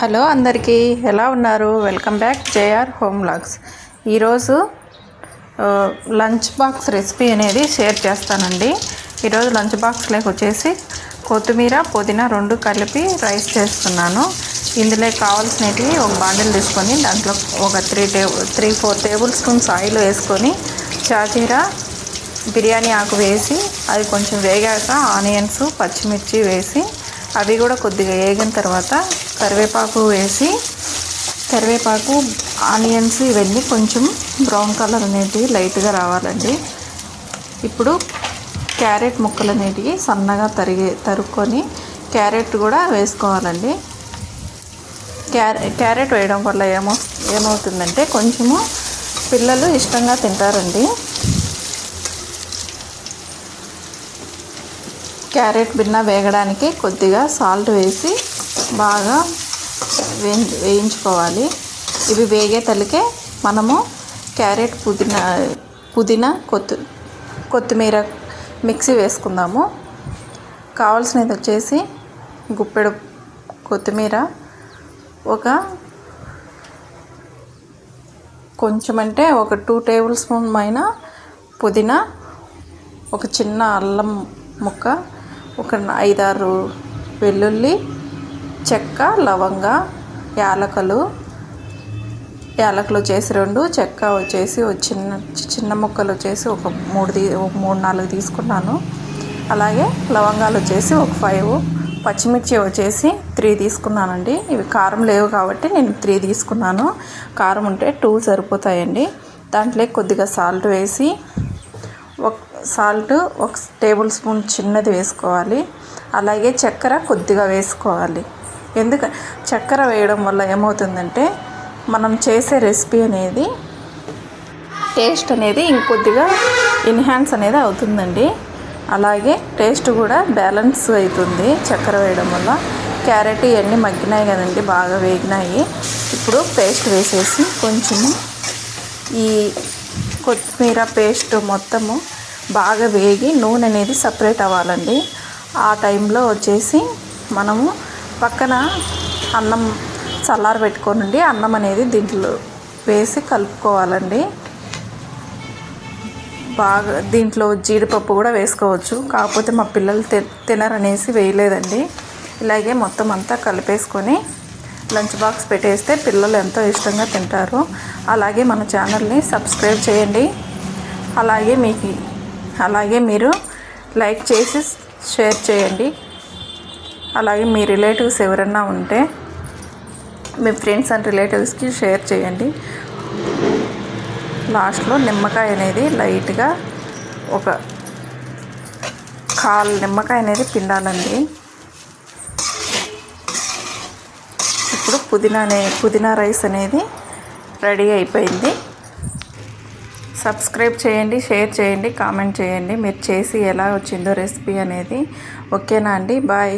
Hello అందరికీ ఎలా ఉన్నారు? Welcome back JR home logs. ఈరోజు లంచ్ బాక్స్ రెసిపీ అనేది షేర్ చేస్తానండి. ఈరోజు లంచ్ బాక్స్లోకి వచ్చేసి కొత్తిమీర పుదీనా రెండు కలిపి రైస్ చేస్తున్నాను. ఇందులో కావాల్సినవి ఒక బాండిల్ తీసుకొని దాంట్లో ఒక three table three four tablespoons oil వేసుకొని చాజీరా బిర్యానీ ఆకు వేసి అది కొంచెం వేగాక ఆనియన్స్ పచ్చిమిర్చి వేసి అవి కూడా కొద్దిగా వేగిన తర్వాత కరివేపాకు వేసి కరివేపాకు ఆనియన్స్ ఇవన్నీ కొంచెం బ్రౌన్ కలర్ అనేటివి లైట్గా రావాలండి. ఇప్పుడు క్యారెట్ ముక్కలు అనేటివి సన్నగా తరిగే తరుక్కొని క్యారెట్ కూడా వేసుకోవాలండి. క్యారె క్యారెట్ వేయడం వల్ల ఏమో ఏమవుతుందంటే కొంచెము పిల్లలు ఇష్టంగా తింటారండి. క్యారెట్ బిన్న వేగడానికి కొద్దిగా సాల్ట్ వేసి బాగా వే వేయించుకోవాలి. ఇవి వేగే తలికే మనము క్యారెట్ పుదీనా పుదీనా కొత్తి కొత్తిమీర మిక్సీ వేసుకుందాము. కావాల్సినది వచ్చేసి గుప్పెడు కొత్తిమీర ఒక కొంచెం అంటే ఒక టూ టేబుల్ స్పూన్ పైన పుదీనా ఒక చిన్న అల్లం ముక్క ఒక ఐదారు వెల్లుల్లి చెక్క లవంగ యాలకలు. యాలకులు వచ్చేసి రెండు చెక్క వచ్చేసి ఒక చిన్న చిన్న ముక్కలు వచ్చేసి ఒక మూడు తీ ఒక మూడు నాలుగు తీసుకున్నాను. అలాగే లవంగాలు వచ్చేసి ఒక ఫైవ్ పచ్చిమిర్చి వచ్చేసి త్రీ తీసుకున్నానండి. ఇవి కారం లేవు కాబట్టి నేను త్రీ తీసుకున్నాను. కారం ఉంటే టూ సరిపోతాయండి. దాంట్లో కొద్దిగా సాల్ట్ వేసి ఒక సాల్ట్ ఒక టేబుల్ స్పూన్ చిన్నది వేసుకోవాలి. అలాగే చక్కెర కొద్దిగా వేసుకోవాలి. ఎందుక చక్కెర వేయడం వల్ల ఏమవుతుందంటే మనం చేసే రెసిపీ అనేది టేస్ట్ అనేది ఇంకొద్దిగా ఎన్హాన్స్ అనేది అవుతుందండి. అలాగే టేస్ట్ కూడా బ్యాలెన్స్ అవుతుంది చక్కెర వేయడం వల్ల. క్యారెట్ ఇవన్నీ మగ్గినాయి కదండి బాగా వేగినాయి. ఇప్పుడు పేస్ట్ వేసేసి కొంచెం ఈ కొత్తిమీర పేస్ట్ మొత్తము బాగా వేగి నూనె అనేది సపరేట్ అవ్వాలండి. ఆ టైంలో వచ్చేసి మనము పక్కన అన్నం చల్లారి పెట్టుకోనండి. అన్నం అనేది దీంట్లో వేసి కలుపుకోవాలండి. బాగా దీంట్లో జీడిపప్పు కూడా వేసుకోవచ్చు. కాకపోతే మా పిల్లలు తినరనేసి వేయలేదండి. ఇలాగే మొత్తం అంతా కలిపేసుకొని లంచ్ బాక్స్ పెట్టేస్తే పిల్లలు ఎంతో ఇష్టంగా తింటారు. అలాగే మన ఛానల్ని సబ్స్క్రైబ్ చేయండి. అలాగే మీకు అలాగే మీరు లైక్ చేసి షేర్ చేయండి. అలాగే మీ రిలేటివ్స్ ఎవరన్నా ఉంటే మీ ఫ్రెండ్స్ అండ్ రిలేటివ్స్కి షేర్ చేయండి. లాస్ట్లో నిమ్మకాయ అనేది లైట్గా ఒక కాల్ నిమ్మకాయ అనేది పిండాలండి. ఇప్పుడు పుదీనా అనే పుదీనా రైస్ అనేది రెడీ అయిపోయింది. సబ్స్క్రైబ్ చేయండి షేర్ చేయండి కామెంట్ చేయండి. మీరు చేసి ఎలా వచ్చిందో రెసిపీ అనేది ఓకేనా అండి? బాయ్.